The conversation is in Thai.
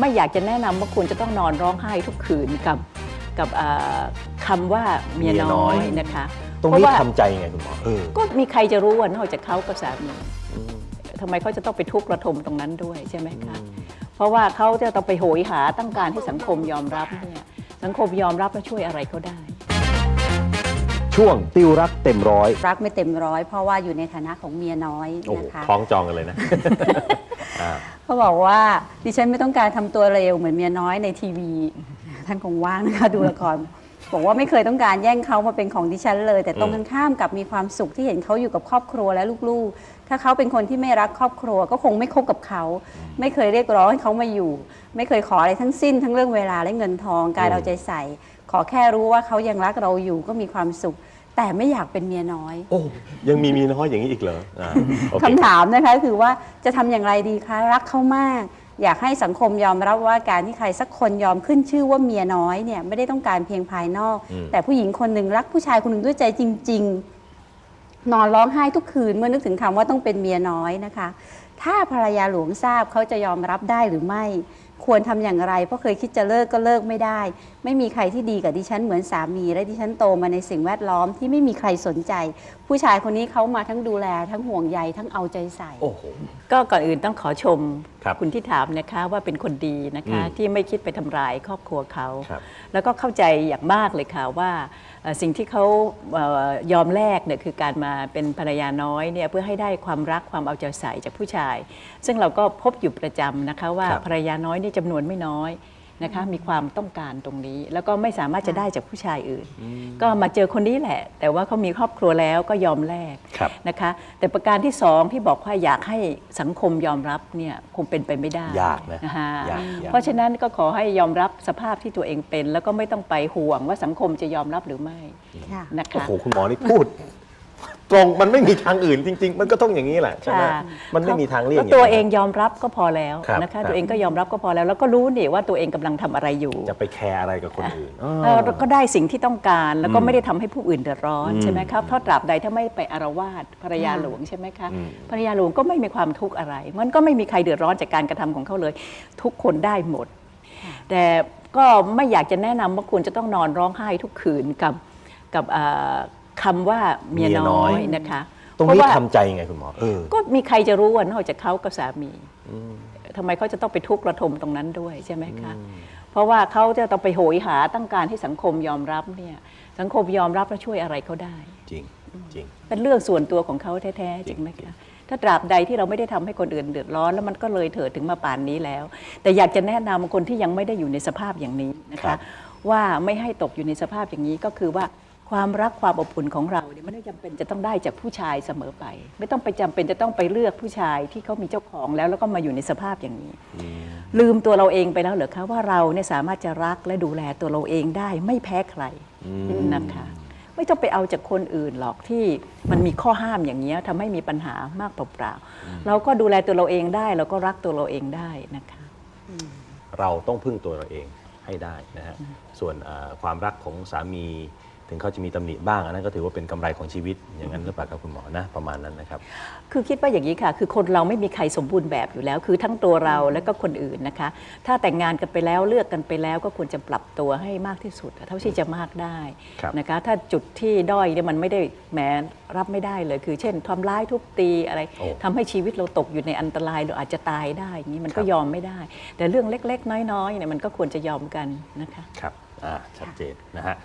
ไม่อยากจะแนะนำว่าคุณจะต้องนอนร้องไห้ทุกคืนกับกับเอ่อคำว่าเมียเมียน้น้ออยยนะคะ ตรงเพาะนี้ว่า ทำใจยังไงคุณหมอเออก็มีใครจะรู้ว่านอกจากเขากับสามีอืมทำไมเขาจะต้องไปทุกข์ระทมตรงนั้นด้วยใช่ไหมคะ เพราะว่าเขาจะต้องไปโหยหาต้องการให้สังคมยอมรับเนี่ยสังคมยอมรับและช่วยอะไรเขาได้ ช่วงติวรักเต็มร้อยรักไม่เต็มร้อย เพราะว่าอยู่ในฐานะของเมียน้อยโอ้โหนะคะ คล้องจองกันเลยนะ อ่า เขาบอกว่าดิฉันไม่ต้องการทำตัวเร็วเหมือนเมียน้อยในทีวี ท่านคงว่างนะคะ ดูละครบอกว่าไม่เคยต้องการแย่งเขามาเป็นของดิฉันเลย แต่ตรงกันข้ามกับมีความสุขที่เห็นเขาอยู่กับครอบครัวและลูกๆ ถ้าเขาเป็นคนที่ไม่รักครอบครัว ก็คงไม่คบกับเขา ไม่เคยเรียกร้องให้เขามาอยู่ ไม่เคยขออะไรทั้งสิ้น ทั้งเรื่องเวลาและเงินทองการอืมเอาใจใส่ ขอแค่รู้ว่าเขายังรักเราอยู่ก็มีความสุข แต่ไม่อยากเป็นเมียน้อยโอ้ยังมีมีน้อยอย่างนี้อีกเหรออ่าโอเค คำถามนะคะคือว่าจะทำอย่างไรดีคะรักเขามาก อยากให้สังคมยอมรับว่าการที่ใครสักคนยอมขึ้นชื่อว่าเมียน้อยเนี่ยไม่ได้ต้องการเพียงภายนอก อืม แต่ผู้หญิงคนหนึ่งรักผู้ชายคนหนึ่งด้วยใจจริง ๆ นอนร้องไห้ทุกคืนเมื่อนึกถึงคำว่าต้องเป็นเมียน้อยนะคะ ถ้าภรรยาหลวงทราบเขาจะยอมรับได้หรือไม่ ควรทำอย่างไร เพราะเคยคิดจะเลิกก็เลิกไม่ได้ ไม่มีใครที่ดีกับดิฉันเหมือนสามี และดิฉันโตมาในสิ่งแวดล้อมที่ไม่มีใครสนใจ ผู้ชายคนนี้เขามาทั้งดูแล ทั้งห่วงใยทั้งเอาใจใส่โอ้โหก็ก่อนอื่นต้องขอชมครับณที่ถามนะคะว่าเป็นคนดีนะคะอืมที่ไม่คิดไปทำร้ายครอบครัวเขาครับแล้วก็เข้าใจอย่างมากเลยค่ะว่าเอ่อ สิ่งที่เขาเอ่อยอมแลกเนี่ยคือการมาเป็นภรรยาน้อยเนี่ยเพื่อให้ได้ความรักความเอาใจใส่จากผู้ชาย ซึ่งเราก็พบอยู่ประจำนะคะว่าครับภรรยาน้อยนี่จำนวนไม่น้อย นะคะมีความต้องการตรงนี้ แล้วก็ไม่สามารถจะได้จากผู้ชายอื่น ก็มาเจอคนนี้แหละ แต่ว่าเขามีครอบครัวแล้วก็ยอมแลกครับนะคะ แต่ประการที่สองที่บอกว่าอยากให้สังคมยอมรับเนี่ยคงเป็นไปไม่ได้ยากนะนะคะยากยากเพราะฉะนั้นก็ขอให้ยอมรับสภาพที่ตัวเองเป็น แล้วก็ไม่ต้องไปห่วงว่าสังคมจะยอมรับหรือไม่ค่ะนะโอ้คะโหคุณหมอนี่พูด ตรงมันไม่มีทางอื่นจริง ๆ มันก็ต้องอย่างนี้แหละใช่ไหมค่ะมันไม่มีทางเลี่ยงแล้วตัวย่าเองนั้นยอมรับก็พอแล้วครับนะคะครับตัวเองก็ยอมรับก็พอแล้ว แล้วก็รู้นี่ว่าตัวเองกำลังทำอะไรอยู่จะไปแคร์อะไรกับคนอื่นเออก็ได้สิ่งที่ต้องการแล้วก็อืมไม่ได้ทำให้ผู้อื่นเดือดร้อนอืมใช่ไหมครับเพราะตราบใดถ้าไม่ไปอารวาสภรรยาค่ะหลวงใช่ไหมคะอืม ภรรยาหลวงก็ไม่มีความทุกข์อะไร มันก็ไม่มีใครเดือดร้อนจากการกระทำของเขาเลย ทุกคนได้หมด แต่ก็ไม่อยากจะแนะนำว่าคุณจะต้องนอนร้องไห้ทุกคืนกับกับเอ่อ คำว่าเมียเมียน้น้ออยยนะคะตรงเพาะนี้ว่าทำใจยังไงคุณหมอเออก็มีใครจะรู้ว่านอกจากเขากับสามีอืมทำไมเขาจะต้องไปทุกข์ระทมตรงนั้นด้วยใช่ไหมคะเพราะว่าเขาจะต้องไปโหยหาต้องการให้สังคมยอมรับเนี่ยสังคมยอมรับและช่วยอะไรเขาได้ จริงจริงเป็นเรื่องส่วนตัวของเขาแท้ๆจจริริงงไหมคะถ้าตราบใดที่เราไม่ได้ทำให้คนอื่นเดือดร้อนแล้วมันก็เลยเถิดถึงมาป่านนี้แล้ว แต่อยากจะแนะนำคนที่ยังไม่ได้อยู่ในสภาพอย่างนี้นะครัคะบว่าไม่ให้ตกอยู่ในสภาพอย่างนี้ก็คือว่า ความรักความอบอุ่นของเราเนี่ยไม่ได้จำเป็นจะต้องได้จากผู้ชายเสมอไป ไม่ต้องไปจำเป็นจะต้องไปเลือกผู้ชายที่เขามีเจ้าของแล้วแล้วก็มาอยู่ในสภาพอย่างนี้ ลืมตัวเราเองไปแล้วเหรอคะว่าเราเนี่ยสามารถจะรักและดูแลตัวเราเองได้ไม่แพ้ใครอืมนะคะ ไม่ต้องไปเอาจากคนอื่นหรอกที่มันมีข้อห้ามอย่างนี้ยทำให้มีปัญหามากเปล่าๆเราก็ดูแลตัวเราเองได้เราก็รักตัวเราเองได้นะคะ เราต้องพึ่งตัวเราเองให้ได้นะฮะส่วนเอ่อความรักของสามี ถึงเขาจะมีตำหนิบ้างอันนั้นก็ถือว่าเป็นกำไรของชีวิตอย่างนั้นหรือเปล่าครับคุณหมอนะประมาณนั้นนะครับคือคิดว่าอย่างนี้ค่ะ คือคนเราไม่มีใครสมบูรณ์แบบอยู่แล้ว คือทั้งตัวเราและก็คนอื่นนะคะ ถ้าแต่งงานกันไปแล้วเลือกกันไปแล้ว ก็ควรจะปรับตัวให้มากที่สุด เท่าที่จะมากได้ครับนะคะถ้าจุดที่ด้อยเนี่ยมันไม่ได้แหมรับไม่ได้เลย คือ เช่นทำร้ายทุบตีอะไรโอ้ทำให้ชีวิตเราตกอยู่ในอันตรายเราอาจจะตายได้อย่างนี้มันก็ครับยอมไม่ได้ แต่เรื่องเล็ก ๆ น้อยๆเนี่ยมันก็ควรจะยอมกันนะคะครับอ่าชัดเจนนะฮะ